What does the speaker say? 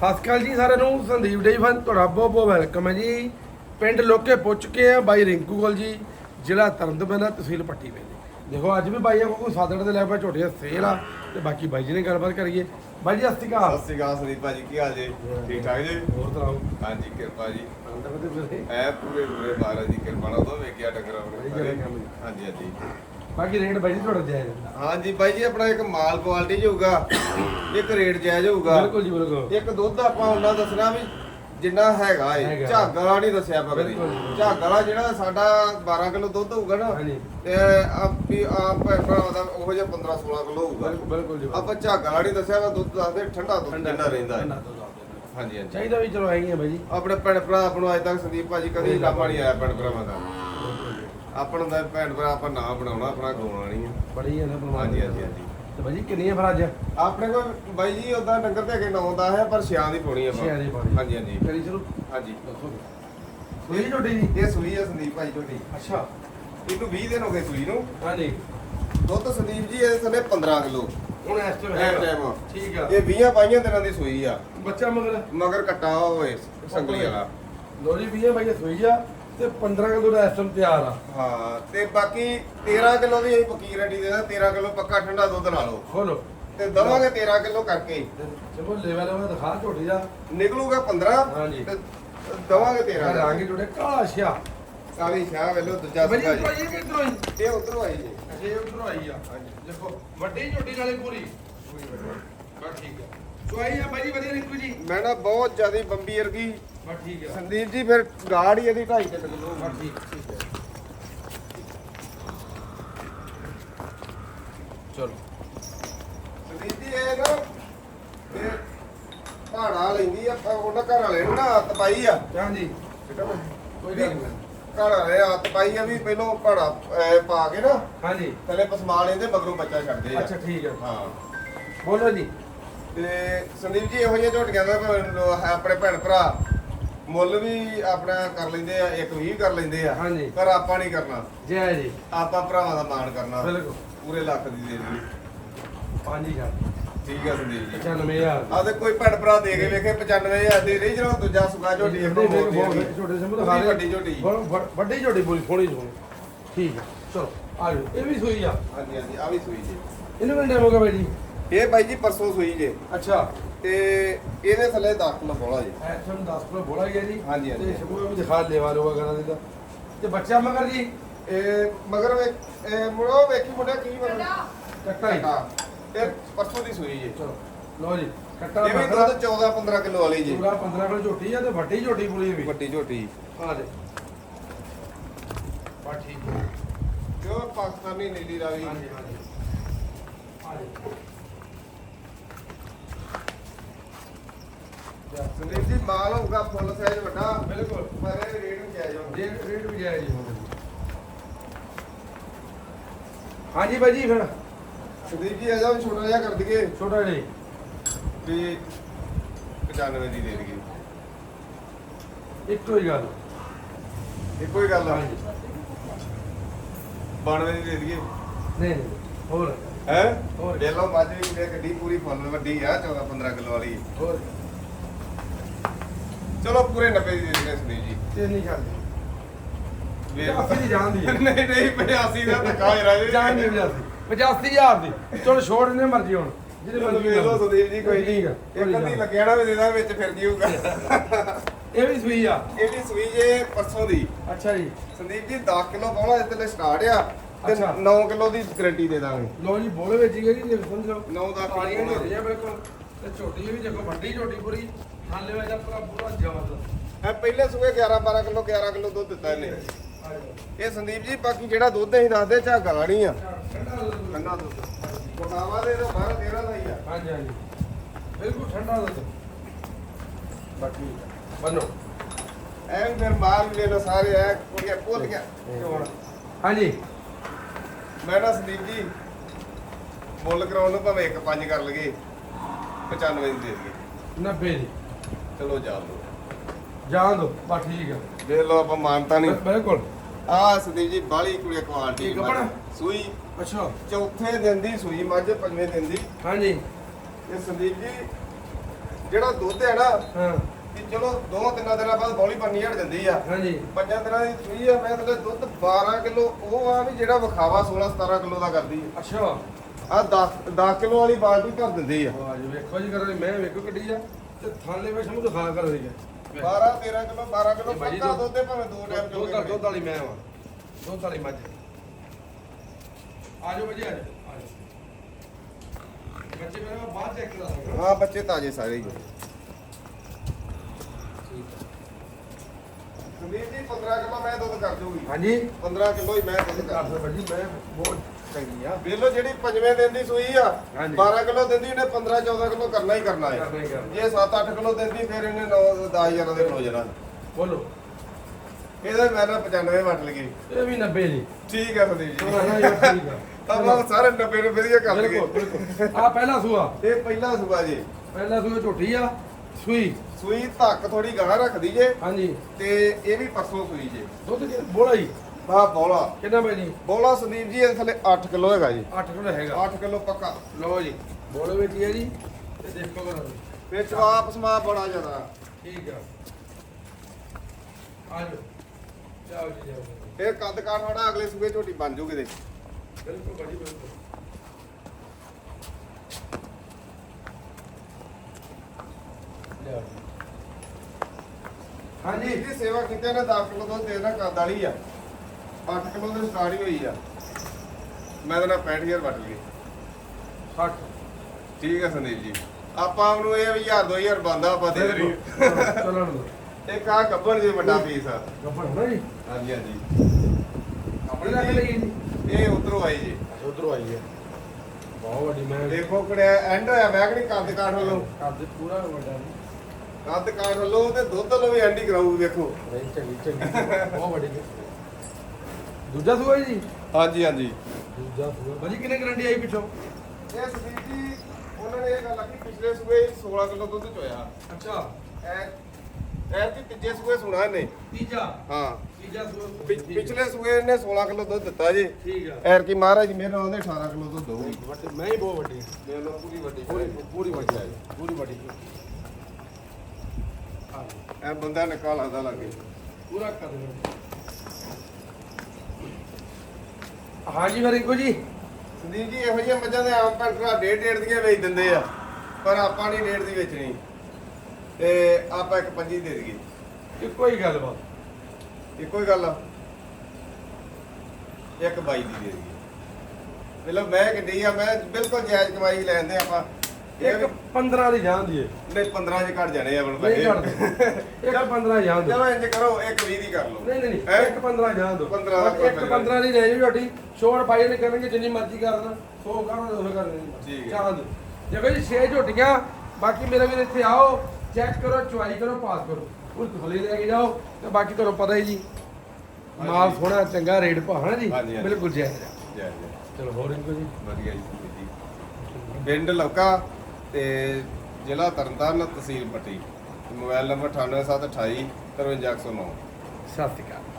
ਸਤਿ ਸ਼੍ਰੀ ਅਕਾਲ ਜੀ ਸਾਰਿਆਂ ਨੂੰ ਸੰਦੀਪ ਡੇ ਫਨ ਤੁਹਾਡਾ ਬਹੁਤ ਬਹੁਤ ਵੈਲਕਮ ਹੈ ਜੀ। ਪਿੰਡ ਲੋਕੇ ਪੁੱਜ ਚੁੱਕੇ ਆ ਬਾਈ ਰਿੰਕੂ ਕੋਲ ਜੀ ਜ਼ਿਲ੍ਹਾ ਤਰਨਤਾਰਨ ਤਹਿਸੀਲ ਪੱਟੀ ਵੇ ਦੇਖੋ ਅੱਜ ਵੀ ਬਾਈ ਕੋਲ ਸਾਦੜ ਦੇ ਲੈ ਪਾ ਝੋਟੀਆਂ ਸੇਲ ਆ ਤੇ ਬਾਕੀ ਬਾਈ ਜੀ ਨੇ ਗੱਲਬਾਤ ਕਰੀਏ। ਬਾਈ ਜੀ ਸਤਿ ਸ਼੍ਰੀ ਅਕਾਲ। ਸਤਿ ਸ਼੍ਰੀ ਅਕਾਲ ਸੰਦੀਪ ਭਾਜੀ ਕੀ ਹਾਲ ਜੀ? ਠੀਕ ਠਾਕ ਜੀ? ਹੋਰ ਸੁਣਾਓ? ਹਾਂਜੀ ਕਿਰਪਾ ਜੀ। ਐ ਪੂਰੇ ਪੂਰੇ ਮਹਾਰਾਜ ਦੀ ਕਿਰਪਾ ਨਾਲ ਤੋਂ ਵੇਖਿਆ ਟੱਕਰ ਬੜੀ ਆਪਣੇ ਗੱਲ ਹੈ। ਹਾਂਜੀ ਹਾਂਜੀ। ਬਾਕੀ ਰੇਟ ਬਾਈ ਜੀ ਤੁਹਾਡਾ ਜਾਇਜ਼ ਹਾਂਜੀ ਬਾਈ ਜੀ ਆਪਣਾ ਇੱਕ ਮਾਲ ਕੁਆਲਿਟੀ ਹੋਊਗਾ ਇੱਕ ਰੇਟ ਜਾਇਜ਼ ਹੋਊਗਾ। ਬਿਲਕੁਲ ਜੀ ਬਿਲਕੁਲ। ਇੱਕ ਦੁੱਧ ਆਪਾਂ ਉਹਨਾਂ ਦੱਸਣਾ ਵੀ ਜਿੰਨਾ ਹੈਗਾ ਏ ਹੈਗਾ। ਝੱਗ ਵਾਲਾ ਨਹੀਂ ਦੱਸਿਆ ਆਪਾਂ ਕਦੀ। ਬਿਲਕੁਲ ਜੀ। ਝੱਗ ਵਾਲਾ ਜਿਹੜਾ ਸਾਡਾ 12 ਕਿਲੋ ਦੁੱਧ ਹੋਊਗਾ ਨਾ ਹਾਂਜੀ। ਤੇ ਆਪੀ ਆਪ ਭਰਾ ਦਾ ਉਹੋ ਜਿਹਾ 15 16 ਕਿਲੋ ਹੋਊਗਾ। ਬਿਲਕੁਲ ਬਿਲਕੁਲ ਜੀ ਆਪਾਂ ਝੱਗ ਵਾਲਾ ਨਹੀਂ ਦੱਸਿਆ ਵਾ ਦੁੱਧ ਦੱਸਦੇ ਠੰਡਾ ਦੁੱਧ ਜਿੰਨਾ ਰਹਿੰਦਾ ਹੈ ਦੁੱਧ। ਹਾਂਜੀ ਹਾਂਜੀ। ਚਾਹੀਦਾ ਵੀ ਚਲੋ ਹੈਗੀ ਆ ਬਾਈ ਜੀ। ਆਪਣੇ ਭੈਣ ਭਰਾ ਆਪਾਂ ਨੂੰ ਅੱਜ ਤੱਕ ਸੰਦੀਪ ਭਾਜੀ ਕਦੀ ਲਾਮਾ ਨਹੀਂ। ਆਇਆ ਭੈਣ ਭਰਾਵਾਂ ਦਾ। ਆਪਣਾ ਦਾ ਭੈਣ ਭਰਾ ਆਪਾਂ ਨਾ ਬਣਾਉਣਾ ਆਪਣਾ ਗਾਉਣਾ ਨਹੀਂ ਆ। ਬੜੀ ਹੈ ਨਾ ਪਰਮਾਤਮਾ ਹਾਂਜੀ ਹਾਂਜੀ ਹਾਂਜੀ। ਤੇ ਬਾਈ ਜੀ ਕਿੰਨੀਆਂ ਫਿਰ ਅੱਜ? ਆਪਣੇ ਕੋਲ ਬਾਈ ਜੀ ਉਦਾਂ ਡੰਗਰ ਤੇ ਅੱਗੇ ਨੌਂ ਦਾ ਹੈ ਪਰ ਛਿਆਂ ਦੀ ਪਾਉਣੀ ਆਪਾਂ। ਛਿਆਂ ਦੀ ਪਾਉਣੀ। ਹਾਂਜੀ ਹਾਂਜੀ। ਕਰੀ ਸ਼ੁਰੂ? ਹਾਂਜੀ। ਦੱਸੋ। ਸੂਈ ਝੋਟੀ ਜੀ? ਇਹ ਸੂਈ ਹੈ ਸੰਦੀਪ ਭਾਜੀ ਤੁਹਾਡੀ ਅੱਛਾ। ਇਹਨੂੰ 20 ਦਿਨ ਹੋ ਗਏ ਸੂਈ ਨੂੰ। ਹਾਂਜੀ। ਦੁੱਧ ਸੰਦੀਪ ਜੀ ਇਹਦੇ ਥੱਲੇ 15 ਕਿਲੋ। ਹੁਣ ਇਸ ਟਾਈਮ ਇਸ ਹੈਗਾ। ਟਾਈਮ ਠੀਕ ਆ। ਇਹ 20 ਪਾਈਆਂ ਦਿਨਾਂ ਦੀ ਸੂਈ ਆ। ਬੱਚਾ ਮਗਰ? ਮਗਰ ਕੱਟਾ ਹੋਏ ਸੰਗਲੀ ਵਾਲਾ। ਲੋਰੀ ਵੀ ਬਾਈ ਸੂਈ ਆ। ਤੇ 15 ਕਿਲੋ ਦਾ ਇਸ ਟਾਈਮ ਤਿਆਰ ਆ। ਹਾਂ ਤੇ ਬਾਕੀ 13 ਕਿਲੋ ਦੀ ਅਸੀਂ ਪੱਕੀ ਰੈਡੀ ਦੇਣਾ 13 ਕਿਲੋ ਪੱਕਾ ਠੰਡਾ ਦੁੱਧ ਲਾ ਲਓ। ਖੋਲੋ। ਤੇ ਦਵਾਂਗੇ 13 ਕਿਲੋ ਕਰਕੇ। ਚਲੋ ਲੈਵਲ ਉਹ ਦਿਖਾ ਝੋਟੀ ਦਾ। ਨਿਕਲੂਗਾ 15 ਹਾਂਜੀ। ਤੇ ਦਵਾਂਗੇ 13 ਰਾਂਗੇ ਟੋੜੇ ਕਾਲਾ ਸ਼ਿਆ ਕਾਲੀ ਸ਼ਾਹ ਵੇਲੋ ਦੂਜਾ ਸੁਭਾ ਜੀ। ਜੀ ਭਾਈ ਇਹ ਕਿੱਧਰੋਂ ਆਈ? ਇਹ ਉਧਰੋਂ ਆਈ ਜੀ ਅਜੇ ਉਧਰੋਂ ਆਈ ਆ। ਦੇਖੋ ਵੱਡੀ ਝੋਟੀ ਨਾਲੇ ਪੂਰੀ। ਬਸ ਠੀਕ ਆ ਸੋ ਆਈ ਆ ਬਾਈ ਜੀ ਵਧੀਆ ਰਿੰਕੂ ਜੀ। ਮੈਂ ਨਾ ਬਹੁਤ ਜ਼ਿਆਦੀ ਬੰਬੀ ਵਰਗੀ। ਬਸ ਠੀਕ ਆ। ਸੰਦੀਪ ਜੀ ਫਿਰ ਗਾੜ ਹੀ ਇਹਦੀ 2.5 ਕਿਲੋ ਬਸ ਠੀਕ ਠੀਕ ਹੈ ਚਲੋ। ਸੰਦੀਪ ਜੀ ਇਹ ਨਾ ਇਹ ਪਹਾੜਾ ਲੈਂਦੀ ਆ ਉਹਨਾਂ ਘਰ ਵਾਲੇ ਨੂੰ ਪਾਈ ਆ। ਹਾਂਜੀ। ਠੀਕ ਆ ਨਾ? ਕੋਈ ਗੱਲ ਨਹੀਂ। ਘਰ ਵਾਲੇ ਹੱਥ ਪਾਈ ਆ ਵੀ ਪਹਿਲੋਂ ਐ ਪਾ ਕੇ ਨਾ ਹਾਂਜੀ। ਥੱਲੇ ਪਸਮਾ ਲੈਂਦੇ ਮਗਰੋਂ ਬੱਚਾ ਛੱਡਦੇ ਆ। ਅੱਛਾ ਠੀਕ ਹੈ ਹਾਂ। ਬੋਲੋ ਜੀ। ਤੇ ਸੰਦੀਪ ਜੀ ਇਹੋ ਜਿਹੀਆਂ ਝੋਟੀਆਂ ਦਾ ਲੋ- ਆਪਣੇ ਭੈਣ ਭਰਾ। ਮੁੱਲ ਵੀ ਆਪਣਾ ਕਰ ਲੈਂਦੇ ਆ ਇੱਕ ਵੀ ਕਰ ਲੈਂਦੇ ਆ। ਹਾਂਜੀ। ਪਰ ਆਪਾਂ ਨਹੀਂ ਕਰਨਾ। ਜੈ ਜੀ। ਆਪਾਂ ਭਰਾਵਾਂ ਦਾ ਮਾਣ ਕਰਨਾ। ਬਿਲਕੁਲ। ਪੂਰੇ ਲੱਖ ਦੀ ਦੇ ਦੇ ਪੰਜ ਹਜ਼ਾਰ। ਠੀਕ ਆ ਸੰਦੀਪ ਜੀ। 95000 ਆ ਤੇ ਕੋਈ ਭੈਣ ਭਰਾ ਦੇ ਕੇ ਵੇਖੇ 95000 ਦੀ ਰਹੀ ਜਿਹੜਾ ਦੂਜਾ ਸੁਗਾ ਝੋਟੀ ਆ ਛੋਟੇ ਸਿੰਬਲ ਉਹਦੀ ਵੱਡੀ ਝੋਟੀ ਵੱਡੀ ਝੋਟੀ ਬੋਲੀ ਸੋਹਣੀ ਠੀਕ ਹੈ ਚਲੋ ਆ ਜਾਓ। ਇਹ ਵੀ ਸੂਈ ਆ। ਹਾਂਜੀ ਹਾਂਜੀ ਆ ਵੀ ਸੂਈ ਜੀ। ਇਹਨੂੰ ਕਿੰਨਾ ਟਾਈਮ ਹੋ ਗਿਆ ਬਾਈ ਜੀ? ਇਹ ਬਾਈ ਜੀ ਪਰਸੋਂ ਸੂਈ ਜੇ। ਅੱਛਾ। ਤੇ ਇਹਦੇ ਥੱਲੇ 10 ਕਿਲੋ ਬੋਲਾ ਜੀ। ਐ ਤੁਹਾਨੂੰ 10 ਕਿਲੋ ਬੋਲਾ ਗਿਆ ਜੀ। ਹਾਂਜੀ, ਹਾਂਜੀ। ਤੇ ਸ਼ਬੂ ਵੀ ਦਿਖਾ ਲੈਵਾ ਲੋ ਵਗੈਰਾ ਦੇ ਦਾ ਤੇ ਬੱਚਾ ਮਗਰ ਜੀ ਇਹ ਮਗਰ ਵੇ ਇਹ ਮੁੜੋ ਵੇਖੀ ਮੁੰਡਾ ਕੀ ਬਣ ਕੱਟਾ। ਹੀ। ਇਹ ਪਰਸੋਂ ਦੀ ਸੂਈ ਜੀ। ਚਲੋ ਲਓ ਜੀ ਕੱਟਾ ਇਹ ਵੀ ਦੁੱਧ 14 15 ਕਿਲੋ ਵਾਲੀ ਜੀ। ਪੂਰਾ 15 ਕਿਲੋ ਝੋਟੀ ਆ ਤੇ ਵੱਡੀ ਝੋਟੀ ਬੋਲੀ ਵੀ। ਵੱਡੀ ਝੋਟੀ। ਆ ਦੇ। ਬਾ ਠੀਕ ਹੈ। ਜੋ ਪਾਕਿਸਤਾਨੀ ਨੀਲੀ ਰਾਵੀ? ਹਾਂਜੀ ਹਾਂਜੀ। ਆ ਸੰਦੀਪ ਜੀ ਮਾਲ ਹੋਊਗਾ ਫੁੱਲ ਸਾਈਜ਼ ਵੱਡਾ ਬਿਲਕੁਲ। ਪਰ ਇਹ ਰੇਟ ਨੂੰ ਜਾਇਜ਼ ਹੋਊਗਾ। ਰੇਟ ਰੇਟ ਵੀ ਜਾਇਜ਼ ਹੀ ਹੋਵੇ ਹਾਂਜੀ ਬਾਈ ਜੀ ਫਿਰ। ਸੰਦੀਪ ਜੀ ਇਹਦਾ ਵੀ ਛੋਟਾ ਜਿਹਾ ਕਰ ਦਈਏ। ਛੋਟਾ ਜੀ ਵੀ 95 ਦੀ ਦੇ ਦਈਏ। ਇੱਕੋ ਹੀ ਗੱਲ। ਇੱਕੋ ਹੀ ਗੱਲ ਆ। ਹਾਂਜੀ। 92 ਦੀ ਦੇ ਦਈਏ। ਨਹੀਂ ਨਹੀਂ ਹੋਰ। ਹੈ? ਹੋਰ। ਦੇ ਲਓ ਮੱਝ ਵੀ ਦੇ ਗੱਡੀ ਪੂਰੀ ਫੁੱਲ ਵੱਡੀ ਆ 14 15 ਕਿਲੋ ਵਾਲੀ। ਹੋਰ। ਚਲੋ ਪੂਰੇ 90 ਦੀ ਦੇ ਦਈਏ ਸੰਦੀਪ ਜੀ। ਤੇ ਨਹੀਂ ਚੱਲਦੀ ਵੇਖ। 85 ਦੀ ਹੈ। ਨਹੀਂ ਨਹੀਂ 85 ਦਾ ਧੱਕਾ ਹੀ ਰਾਜੇ। ਜਾਣ ਨਹੀਂ 85 85000 ਦੀ। ਚਲੋ ਛੋੜ ਨੇ ਮਰਜ਼ੀ ਹੁਣ। ਜਿਹਦੇ ਚਲੋ ਮਰਜ਼ੀ ਵੇਖ ਲਓ ਸੰਦੀਪ ਜੀ ਕੋਈ ਨਹੀਂ। ਇੱਕ ਅੱਧੀ ਨਹੀਂ। ਲੱਗਿਆ ਨਾ ਵੀ ਦੇ ਦਾਂ ਵਿੱਚ ਫਿਰ ਕੀ ਹੋਊਗਾ। ਇਹ ਵੀ ਸੂਈ ਆ। ਇਹਦੀ ਸੂਈ ਜੇ ਪਰਸੋਂ ਦੀ। ਅੱਛਾ ਜੀ। ਸੰਦੀਪ ਜੀ 10 ਕਿਲੋ ਪਾਉਣਾ ਇਸ ਤੇ ਸਟਾਰਟ ਆ। ਤੇ ਅੱਛਾ। 9 ਕਿਲੋ ਦੀ ਗਾਰੰਟੀ ਦੇ ਦਾਂਗੇ। ਲੋ ਜੀ ਬੋਲੇ ਵਿੱਚ ਗਈ ਦੇਖ ਸਮਝ ਲਓ। 9 ਦਾ ਕਾਲੀਆਂ ਝੋਟੀਆਂ ਬਿਲਕੁਲ। ਤੇ ਝੋਟੀ ਵੀ ਦੇਖੋ ਵੱਡੀ ਝੋਟੀ ਪੂਰੀ। ਥਾਲੇ ਵਾਲਾ ਪੂਰਾ ਪੂਰਾ ਜ਼ਬਰਦਸਤ। ਇਹ ਪਹਿਲੇ ਸੂਏ 11 12 ਕਿਲੋ 11 ਕਿਲੋ ਦੁੱਧ ਦਿੱਤਾ ਇਹਨੇ। ਆ ਜਾਓ। ਇਹ ਸੰਦੀਪ ਜੀ ਬਾਕੀ ਜਿਹੜਾ ਦੁੱਧ ਅਸੀਂ ਦੱਸਦੇ ਵਾਲਾ ਨਹੀਂ ਆ। ਠੰਡਾ ਦੁੱਧ। ਠੰਡਾ ਦੁੱਧ ਕੋਟਾਵਾ ਦੇ ਤਾਂ 12 13 ਦਾ ਹੀ ਆ। ਹਾਂਜੀ ਹਾਂਜੀ। ਬਿਲਕੁਲ ਠੰਡਾ ਦੁੱਧ। ਬਾਕੀ ਬੰਨੋ। ਐ ਵੀ ਫਿਰ ਮਾਲ ਵੀ ਲੈ ਲਓ ਸਾਰੇ ਐ ਕੁੜੀਆਂ ਪੁੱਲ ਗਿਆ ਹੁਣ ਹਾਂਜੀ। ਮੈਂ ਨਾ ਸੰਦੀਪ ਜੀ ਮੁੱਲ ਕਰਾਉਣ ਨੂੰ ਭਾਵੇਂ 1 5 ਕਰ ਲਗੇ 95 ਦੀ ਦੇ ਦਈਏ। 90 ਦੀ। ਚਲੋ ਜਾ ਲਓ ਜਾਣ ਦੋ ਬਾ ਠੀਕ ਹੈ ਦੇ ਲਓ ਆਪਾਂ ਮਾਨਤਾ ਨਹੀਂ। ਬਿਲਕੁਲ। ਆ ਸੰਦੀਪ ਜੀ ਬਾਲੀ ਕੁੜੀ ਕੁਆਲਿਟੀ ਠੀਕ ਆ। ਸੂਈ। ਅੱਛਾ। ਚੌਥੇ ਦਿਨ ਦੀ ਸੂਈ ਮੱਝ ਪੰਜਵੇਂ ਦਿਨ ਦੀ। ਹਾਂਜੀ। ਇਹ ਸੰਦੀਪ ਜੀ ਜਿਹੜਾ ਦੁੱਧ ਹੈ ਨਾ ਹਾਂ। ਕਿ ਚਲੋ ਦੋ ਤਿੰਨਾਂ ਦਿਨਾਂ ਬਾਅਦ ਬੌਲੀ ਪੰਨੀ ਹਟ ਜਾਂਦੀ ਆ। ਹਾਂਜੀ। ਪੰਜਾਂ ਦਿਨਾਂ ਦੀ ਸੂਈ ਆ ਮੈਂ ਥੱਲੇ ਦੁੱਧ 12 ਕਿਲੋ ਉਹ ਆ ਵੀ ਜਿਹੜਾ ਵਿਖਾਵਾ 16 17 ਕਿਲੋ ਦਾ ਕਰਦੀ ਅੱਛਾ। ਆ ਆ 10 10 ਕਿਲੋ ਵਾਲੀ ਬਾਲਟੀ ਭਰ ਦਿੰਦੀ ਆ। ਵਾਹ ਜੀ ਵੇਖੋ ਜੀ ਕਰੋ ਮੈਂ ਵੇਖੋ ਕਿੱਡੀ ਆ। ਤੇ ਥਾਲੇ ਵਿੱਚ ਨੂੰ ਦਿਖਾ ਕਰ ਰਹੀ ਹੈ। 12 13 ਕਿਲੋ 12 ਕਿਲੋ ਪੱਕਾ ਦੁੱਧ- ਦੁੱਧ ਹੈ ਭਾਵੇਂ ਦੋ ਟਾਈਮ ਦੋ ਚੋਗੇ ਦੋ ਵਾਲੀ ਮੈਂ ਆਵਾਂ ਦੋ ਵਾਲੀ ਮੱਝ ਆ ਜਾਓ ਭਾਜੀ ਆ ਜਾਓ। ਆ ਜਾਓ। ਬੱਚੇ ਮੇਰੇ ਬਾਅਦ ਚੈੱਕ ਕਰਾ ਹਾਂ ਬੱਚੇ ਤਾਜ਼ੇ ਸਾਰੇ ਹੀ ਸੰਦੀਪ ਜੀ 15 ਕਿਲੋ ਮੈਂ ਦੁੱਧ ਕਰ ਦੂਗੀ ਹਾਂਜੀ। 15 ਕਿਲੋ ਹੀ ਮੈਂ ਦੁੱਧ ਕਰ ਦੋ ਭਾਜੀ ਮੈਂ ਬਹੁਤ ਚੰਗੀ ਆ। ਵੇਲੋ ਜਿਹੜੀ ਪੰਜਵੇਂ ਦਿਨ ਦੀ ਸੂਈ ਆ ਹਾਂਜੀ। 12 ਕਿਲੋ ਦਿੰਦੀ ਇਹਨੇ 15 14 ਕਿਲੋ ਕਰਨਾ ਹੀ ਕਰਨਾ ਹੈ। ਜੇ 7-8 ਕਿਲੋ ਦਿੰਦੀ ਫਿਰ ਇਹਨੇ 9 10 11 ਦੇ ਹੋ ਜਾਣਾ ਬੋਲੋ। ਇਹਦਾ ਮੈਂ ਨਾ 95 ਵਟ ਲਗੀ ਇਹ ਵੀ 90 ਜੀ। ਠੀਕ ਹੈ ਹਾਂ ਜੀ ਤਾਂ ਆਪਾਂ ਸਾਰੇ 90 ਨੂੰ ਵਧੀਆ ਕਰ ਬਿਲਕੁਲ ਆ ਪਹਿਲਾ ਸੂਆ। ਇਹ ਪਹਿਲਾ ਸੂਆ ਜੀ। ਪਹਿਲਾ ਸੂਆ ਝੋਟੀ ਆ ਸੂਈ। ਸੂਈ ਧੱਕ ਥੋੜੀ ਗਾਂ ਰੱਖਦੀ ਜੇ ਹਾਂਜੀ। ਤੇ ਇਹ ਵੀ ਪਰਸੋਂ ਸੂਈ ਜੇ। ਦੁੱਧ ਕਿ ਬੋਲਾ ਜੀ? ਆਹ ਬੋਲਾ। ਕਿੰਨਾ ਭਾਈ ਜੀ? ਬੋਲਾ ਸੰਦੀਪ ਜੀ ਇਹਦੇ ਥੱਲੇ 8 ਕਿਲੋ ਹੈਗਾ ਜੀ। 8 ਕਿਲੋ ਹੈਗਾ। 8 ਕਿਲੋ ਪੱਕਾ। ਲਓ ਜੀ ਬੋਲੇ ਵਿੱਚ ਹੀ ਹੈ ਜੀ ਤੇ ਦੇਖੋ ਕਰਾ ਵਿੱਚ ਵਾਪਸ ਮਾ ਬੜਾ ਜ਼ਿਆਦਾ। ਠੀਕ ਆ। ਆ ਜਾਓ। ਜੀ ਜਾਓ। ਫਿਰ ਕੱਦ ਕਾਠ ਵਾਲਾ ਅਗਲੇ ਸੂਏ ਝੋਟੀ ਬਣ ਜੂਗੀ ਦੇ ਬਿਲਕੁਲ ਭਾਜੀ ਬਿਲਕੁਲ। ਲਿਆਓ ਜੀ। ਹਾਂਜੀ ਇਹਦੀ ਸੇਵਾ ਕੀਤੇ ਨੇ 10 ਕਿਲੋ ਦੁੱਧ ਦੇਣਾ ਕੱਦ ਵਾਲੀ ਆ। 8 ਕਿਲੋ ਦੀ ਸਟਾਰਟ ਹੀ ਹੋਈ ਆ। ਮੈਂ ਤਾਂ ਨਾ 65000 ਵਟ ਲਈ 60 ਠੀਕ ਹੈ ਸੰਦੀਪ ਜੀ। ਆਪਾਂ ਨੂੰ ਇਹ ਵੀ 1000 2000 ਬੰਦਾ ਆਪਾਂ ਦੇ ਰਹੀ ਚੱਲਣ ਦੋ ਇੱਕ ਆ ਗੱਬਣ ਜੀ ਵੱਡਾ ਪੀਸ ਆ। ਗੱਪੜ ਹੋਣਾ ਜੀ? ਹਾਂਜੀ ਹਾਂਜੀ। ਆਪਣੀ ਲੱਗ ਲਈ ਜੀ। ਇਹ ਉਧਰੋਂ ਆਈ ਜੀ। ਉਧਰੋਂ ਆਈ ਹੈ। ਬਹੁਤ ਵੱਡੀ ਮੈਂ ਦੇਖੋ ਕਿਹੜਾ ਐਂਡ ਹੋਇਆ ਨਹੀਂ ਕੱਦ ਕਾਠ ਵੱਲੋਂ? ਕਰਦੇ ਪੂਰਾ ਵੱਡਾ ਜੀ। ਕੱਦ ਕਾਠ ਵੱਲੋਂ ਤੇ ਦੁੱਧ ਵੱਲੋਂ ਵੀ ਐਂਡੀ ਕਰਾਊ ਵੇਖੋ। ਨਹੀਂ ਚੰਗੀ ਚੰਗੀ। ਬਹੁਤ ਵੱਡੀ ਜੀ। ਦੂਜਾ ਸੂਆ ਜੀ? ਹਾਂਜੀ ਹਾਂਜੀ। ਦੂਜਾ ਸੂਆ। ਭਾਜੀ ਕਿੰਨੇ ਗਰੰਟੀ ਆਈ ਪਿੱਛੋਂ? ਇਹ ਸੰਦੀਪ ਜੀ ਉਹਨਾਂ ਨੇ ਇਹ ਗੱਲ ਆਖੀ ਪਿਛਲੇ ਸੂਏ 16 ਕਿਲੋ ਦੁੱਧ ਚੋਇਆ। ਅੱਛਾ। ਐ ਐ ਕਿ ਤੀਜੇ ਸੂਏ ਸੁਣਾ ਇਹਨੇ। ਤੀਜਾ? ਹਾਂ। ਤੀਜਾ ਸੂਆ ਪਿ- ਪਿਛਲੇ ਸੂਏ ਇਹਨੇ 16 ਕਿਲੋ ਦੁੱਧ ਦਿੱਤਾ ਜੀ। ਠੀਕ ਆ ਐਰ ਕੀ ਮਹਾਰਾਜ ਜੀ ਮੇਰੇ ਨਾਲ ਉਹਦੇ 18 ਕਿਲੋ ਦੁੱਧ ਦਊਗੀ ਵੱਡੀ ਮੈਂ ਹੀ ਬਹੁਤ ਵੱਡੀ। ਦੇਖ ਲਓ ਪੂਰੀ ਵੱਡੀ। ਪੂਰੀ ਵੱਡੀ ਪੂਰੀ ਵੱਡੀ। ਐ ਬੰਦਾ ਨਿਕਾ ਲੱਗਦਾ ਲੱਗੇ। ਪੂਰਾ ਕਰ ਲਓ। ਹਾਂਜੀ ਫਰਿੰਕੋ ਜੀ। ਸੰਦੀਪ ਜੀ ਇਹੋ ਜਿਹੀਆਂ ਮੱਝਾਂ ਦੇ ਆਮ ਭਰਾ ਡੇਢ ਡੇਢ ਦੀਆਂ ਵੇਚ ਦਿੰਦੇ ਆ ਪਰ ਆਪਾਂ ਨਹੀਂ ਡੇਢ ਦੀ ਵੇਚਣੀ। ਤੇ ਆਪਾਂ ਇੱਕ ਪੰਜੀ ਦੇ ਦਈਏ। ਇੱਕੋ ਹੀ ਗੱਲ ਬਾਤ ਇੱਕੋ ਹੀ ਗੱਲ ਆ। ਇੱਕ ਬਾਈ ਦੀ ਦੇ ਦਈਏ। ਮਤਲਬ ਮੈਂ ਕਿੱਡੀ ਆ ਮੈਂ ਬਿਲਕੁਲ ਜਾਇਜ਼ ਕਮਾਈ ਲੈਂਦੇ ਆਪਾਂ। ਇਹ ਇੱਕ 15 ਦੀ ਜਾਣ ਦੀਏ ਨਹੀਂ 15 ਚ ਘਟ ਜਾਣੇ ਆ ਹੁਣ ਨਹੀਂ ਕਰਦੇ ਇੱਕ 15 ਜਾਣ ਦੋ ਚਲੋ ਇੰਜ ਕਰੋ ਇੱਕ 20 ਦੀ ਕਰ ਲਓ। ਨਹੀਂ ਨਹੀਂ ਹੈਂ? ਨਹੀਂ ਇੱਕ 15 ਜਾਣ ਦੋ। 15 ਦਾ ਕੋਈ ਇੱਕ ਫਾਇਦਾ 15 ਦੀ ਲੈ ਜੀ ਤੁਹਾਡੀ ਛੋੜ ਪਾਈ ਨੇ ਕਰਨਗੇ ਜਿੰਨੀ ਮਰਜ਼ੀ ਕਰਨ ਸੋ ਕਰਨ ਉਹ ਕਰ ਠੀਕ ਹੈ। ਚਾਹ ਦੋ। ਦੇਖੋ ਜੀ 6 ਝੋਟੀਆਂ ਬਾਕੀ ਮੇਰੇ ਵੀਰ ਇੱਥੇ ਆਓ ਚੈੱਕ ਕਰੋ ਚੁਆਈ ਕਰੋ ਪਾਸ ਕਰੋ। ਉਹ ਥਲੇ ਲੈ ਕੇ ਜਾਓ ਤੇ ਬਾਕੀ ਤੁਹਾਨੂੰ ਪਤਾ ਹੀ ਜੀ। ਮਾਲ ਹਾਂਜੀ। ਸੋਹਣਾ ਚੰਗਾ ਰੇਟ ਭਾਣਾ ਜੀ? ਹਾਂਜੀ, ਹਾਂਜੀ। ਬਿਲਕੁਲ ਜਾਇਜ਼ ਆ। ਜੈ ਜੈ ਚਲੋ ਹੋਰ ਇੰਕੋ ਜੀ ਵਧੀਆ ਜੀ ਸੰਦੀਪ ਜੀ। ਪਿੰਡ ਲੌਕਾ। ਤੇ ਜ਼ਿਲ੍ਹਾ ਤਰਨਤਾਰਨ ਤਹਿਸੀਲ ਪੱਟੀ ਮੋਬਾਈਲ ਨੰਬਰ 98728 53109 ਸਤਿ ਸ਼੍ਰੀ ਅਕਾਲ।